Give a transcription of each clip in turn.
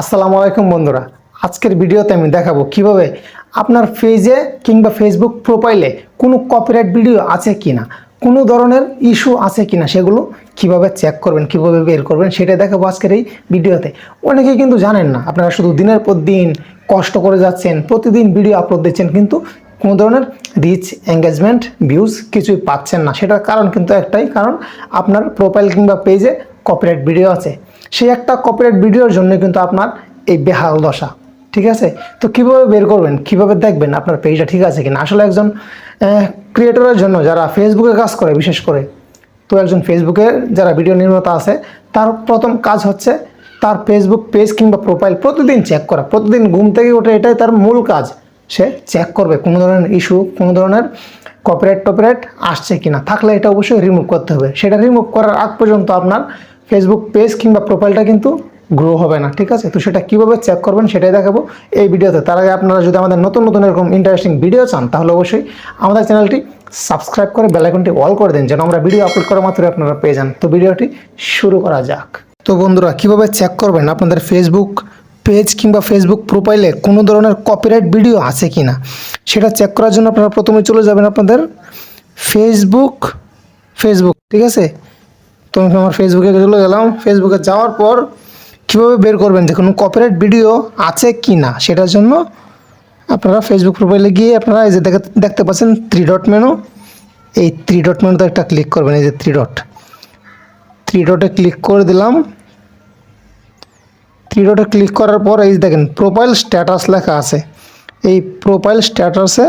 আসসালামু আলাইকুম বন্ধুরা। আজকের ভিডিওতে আমি দেখাবো কীভাবে আপনার পেজে কিংবা ফেসবুক প্রোফাইলে কোনো কপিরাইট ভিডিও আছে কি না কোনো ধরনের ইস্যু আছে কি না সেগুলো কীভাবে চেক করবেন, কীভাবে বের করবেন সেটা দেখাবো আজকের এই ভিডিওতে। অনেকেই কিন্তু জানেন না, আপনারা শুধু দিনের পর দিন কষ্ট করে যাচ্ছেন, প্রতিদিন ভিডিও আপলোড দিচ্ছেন, কিন্তু কোনো ধরনের রিচ এঙ্গেজমেন্ট ভিউজ কিছুই পাচ্ছেন না। সেটার কারণ কিন্তু একটাই, কারণ আপনার প্রোফাইল কিংবা পেজে কপিরাইট ভিডিও আছে। সেই একটা কপিরাইট ভিডিওর জন্য কিন্তু আপনার এই বেহাল দশা, ঠিক আছে? তো কীভাবে বের করবেন, কীভাবে দেখবেন আপনার পেজটা ঠিক আছে কিনা? আসলে একজন ক্রিয়েটরের জন্য যারা ফেসবুকে কাজ করে, বিশেষ করে, তো একজন ফেসবুকে যারা ভিডিও নির্মাতা আছে, তার প্রথম কাজ হচ্ছে তার ফেসবুক পেজ কিংবা প্রোফাইল প্রতিদিন চেক করা, প্রতিদিন ঘুম থেকে ওঠে এটাই তার মূল কাজ। সে চেক করবে কোনো ধরনের ইস্যু কোনো ধরনের কপিরাইট টপিরাইট আসছে কিনা। থাকলে এটা অবশ্যই রিমুভ করতে হবে। সেটা রিমুভ করার আগ পর্যন্ত আপনার ফেসবুক পেজ কিংবা প্রোফাইলটা কিন্তু গ্রো হবে না, ঠিক আছে? তো সেটা কীভাবে চেক করবেন সেটাই দেখাবো এই ভিডিওতে। তার আগে আপনারা যদি আমাদের নতুন নতুন এরকম ইন্টারেস্টিং ভিডিও চান, তাহলে অবশ্যই আমাদের চ্যানেলটি সাবস্ক্রাইব করে বেলাইকনটি অল করে দিন, যেন আমরা ভিডিও আপলোড করা মাত্রই আপনারা পেয়ে যান। তো ভিডিওটি শুরু করা যাক। তো বন্ধুরা, কীভাবে চেক করবেন? আপনাদের ফেসবুক পেজ কিংবা ফেসবুক প্রোফাইলে কোনো ধরনের কপিরাইট ভিডিও আছে কি না সেটা চেক করার জন্য আপনারা প্রথমে চলে যাবেন আপনাদের ফেসবুক ফেসবুক ঠিক আছে? তো আমি আমার ফেসবুকে চলে গেলাম। ফেসবুকে যাওয়ার পর কীভাবে বের করবেন? যে কোনো কপিরাইট ভিডিও আছে কি না সেটার জন্য আপনারা ফেসবুক প্রোফাইলে গিয়ে আপনারা এই যে দেখে- দেখতে পাচ্ছেন থ্রি ডট মেনু এই থ্রি ডট মেনুতে একটা ক্লিক করবেন, এই যে থ্রি ডট থ্রি ডটে ক্লিক করে দিলাম। থ্রি ডটে ক্লিক করার পর এই দেখেন প্রোফাইল স্ট্যাটাস লেখা আছে। এই প্রোফাইল স্ট্যাটাসে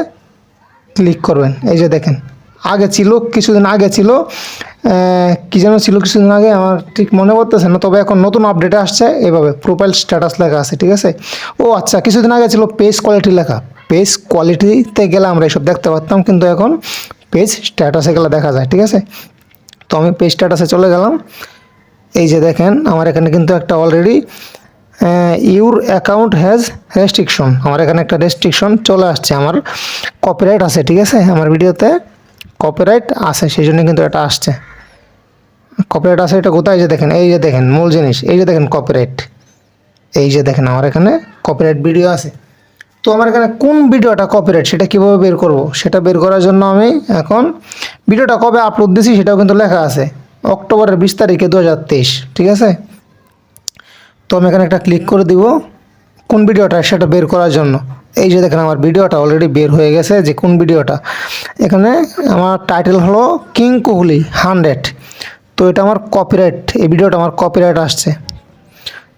ক্লিক করবেন। এই যে দেখেন, আগে ছিল, কিছুদিন আগে ছিল কি যেন ছিল কিছুদিন আগে, আমার ঠিক মনে পড়তেছে না, তবে এখন নতুন আপডেটে আসছে, এভাবে প্রোফাইল স্ট্যাটাস লেখা আছে, ঠিক আছে? ও আচ্ছা কিছুদিন আগে ছিল পেজ কোয়ালিটি লেখা। পেজ কোয়ালিটিতে গেলে আমরা এসব দেখতে পারতাম, কিন্তু এখন পেজ স্ট্যাটাসে গেলে দেখা যায়, ঠিক আছে? তো আমি পেজ স্ট্যাটাসে চলে গেলাম। এই যে দেখেন, আমার এখানে কিন্তু একটা already your account has restriction আমার এখানে একটা রেস্ট্রিকশন চলে আসছে। আমার কপিরাইট আছে, ঠিক আছে? আমার ভিডিওতে কপিরাইট আছে সেই জন্য কিন্তু এটা আসছে। কপিরাইট আছে, এটা কোথায়? যে দেখেন, এই যে দেখেন, মূল জিনিস। এই যে দেখেন কপিরাইট এই যে দেখেন, আমার এখানে কপিরাইট ভিডিও আছে। তো আমার এখানে কোন ভিডিওটা কপিরাইট সেটা কীভাবে বের করব? সেটা বের করার জন্য আমি এখন ভিডিওটা কবে আপলোড দিছি, সেটাও কিন্তু লেখা আছে। অক্টোবরের বিশ তারিখে দু হাজার তেইশ, ঠিক আছে? তো আমি এখানে একটা ক্লিক করে দিব, কোন ভিডিওটা সেটা বের করার জন্য। এই যে দেখেন আমার ভিডিওটা অলরেডি বের হয়ে গেছে, যে কোন ভিডিওটা। এখানে আমার টাইটেল হলো কিং কোহলি হান্ড্রেড। তো এটা আমার কপিরাইট এই ভিডিওটা আমার কপিরাইট আসছে।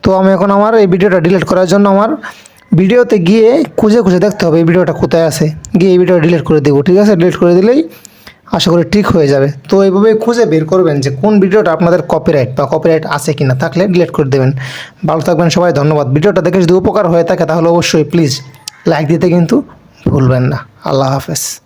তো আমি এখন আমার এই ভিডিওটা ডিলিট করার জন্য আমার ভিডিওতে গিয়ে খুঁজে খুঁজে দেখতে হবে এই ভিডিওটা কোথায় আছে। গিয়ে এই ভিডিওটা ডিলিট করে দেবো, ঠিক আছে? ডিলিট করে দিলেই আশা করি ঠিক হয়ে যাবে। তো এইভাবে খুঁজে বের করবেন যে কোন ভিডিওটা আপনাদের কপিরাইট বা কপিরাইট আছে কি না থাকলে ডিলেট করে দেবেন। ভালো থাকবেন সবাই, ধন্যবাদ। ভিডিওটা দেখে যদি উপকার হয়ে থাকে, তাহলে অবশ্যই প্লিজ লাইক দিতে কিন্তু ভুলবেন না। আল্লাহ হাফেজ।